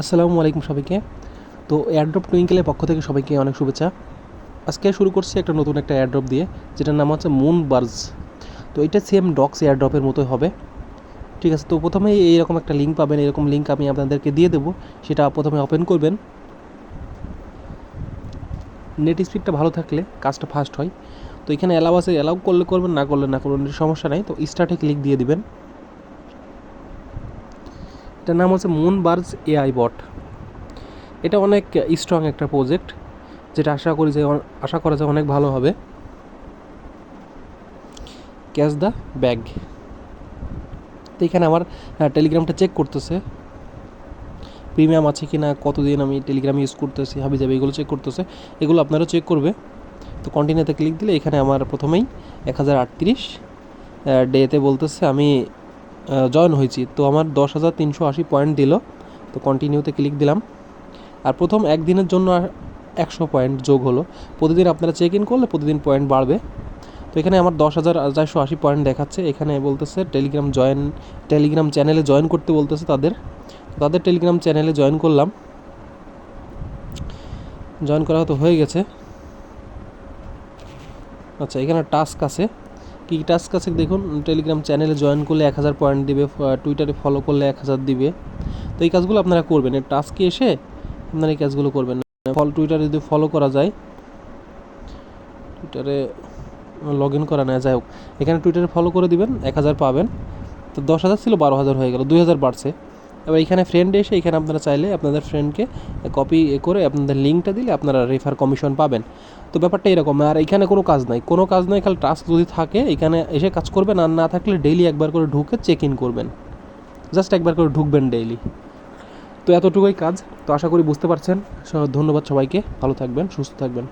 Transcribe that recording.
আসসালামু আলাইকুম সবাইকে। তো এয়ারড্রপ টুইঙ্কেলের পক্ষ থেকে সবাইকে অনেক শুভেচ্ছা। আজকে শুরু করছি একটা নতুন একটা এয়ারড্রপ দিয়ে, যেটার নাম হচ্ছে মুন বার্জ তো এটা সেম ডক্স এয়ারড্রপের মতোই হবে। ঠিক আছে, তো প্রথমেই এইরকম একটা লিঙ্ক পাবেন, এরকম লিঙ্ক আমি আপনাদেরকে দিয়ে দেবো। সেটা প্রথমে ওপেন করবেন। নেট স্পিডটা ভালো থাকলে কাজটা ফাস্ট হয়। তো এখানে অ্যালাউ আছে অ্যালাউ করলে করবেন, না করলে না করবেন, সমস্যা নাই। তো স্টার্টে ক্লিক দিয়ে দিবেন। এটার নাম হচ্ছে মুন বার্জ এআই বট এটা অনেক স্ট্রং একটা প্রজেক্ট যেটা আশা করি যে, আশা করা যায় অনেক ভালো হবে। ক্যাচ দ্য ব্যাগ তো এখানে আমার টেলিগ্রামটা চেক করতেছে। প্রিমিয়াম আছে কি না কতদিন আমি টেলিগ্রাম ইউজ করতেছি হাবি যাবে এগুলো চেক করতেছে। এগুলো আপনারা চেক করবে। তো কন্টিনিউতে ক্লিক দিলে এখানে আমার প্রথমেই এক হাজার আটত্রিশ ডেতে বলতেছে আমি জয়েন হয়েছি। তো আমার দশ হাজার তিনশো আশি পয়েন্ট দিল। তো কন্টিনিউতে ক্লিক দিলাম। আর প্রথম একদিনের জন্য একশো পয়েন্ট যোগ হলো। প্রতিদিন আপনারা চেক ইন করলে প্রতিদিন পয়েন্ট বাড়বে। তো এখানে আমার দশ হাজার চারশো আশি পয়েন্ট দেখাচ্ছে। এখানে বলতেছে টেলিগ্রাম জয়েন টেলিগ্রাম চ্যানেলে জয়েন করতে বলতেছে তাদের। তাদের টেলিগ্রাম চ্যানেলে জয়েন করলাম। জয়েন করা তো হয়ে গেছে। আচ্ছা এখানে টাস্ক আছে। কী টাস্ক আছে দেখুন টেলিগ্রাম চ্যানেলে জয়েন করলে এক হাজার পয়েন্ট দিবে টুইটারে ফলো করলে এক হাজার দিবে। তো এই কাজগুলো আপনারা করবেন। এর টাস্কে এসে আপনারা এই কাজগুলো করবেন। ফল টুইটারে যদি ফলো করা যায় টুইটারে লগ ইন করা নেয় যাই হোক। এখানে টুইটারে ফলো করে দিবেন, এক হাজার পাবেন। তো দশ হাজার ছিল, বারো হাজার হয়ে গেল, দুই হাজার বাড়ছে। এবার এখানে ফ্রেন্ড এসে এখানে আপনারা চাইলে আপনাদের ফ্রেন্ডকে কপি করে আপনাদের লিঙ্কটা দিলে আপনারা রেফার কমিশন পাবেন। তো ব্যাপারটা এরকম, আর এখানে কোনো কাজ নাই। কোনো কাজ নাই, খালি টাস্ক যদি থাকে, এখানে এসে কাজ করবেন, আর না থাকলে ডেইলি একবার করে ঢুকে চেক ইন করবেন। জাস্ট একবার করে ঢুকবেন ডেইলি তো এতটুকুই কাজ। তো আশা করি বুঝতে পারছেন। ধন্যবাদ সবাইকে। ভালো থাকবেন, সুস্থ থাকবেন।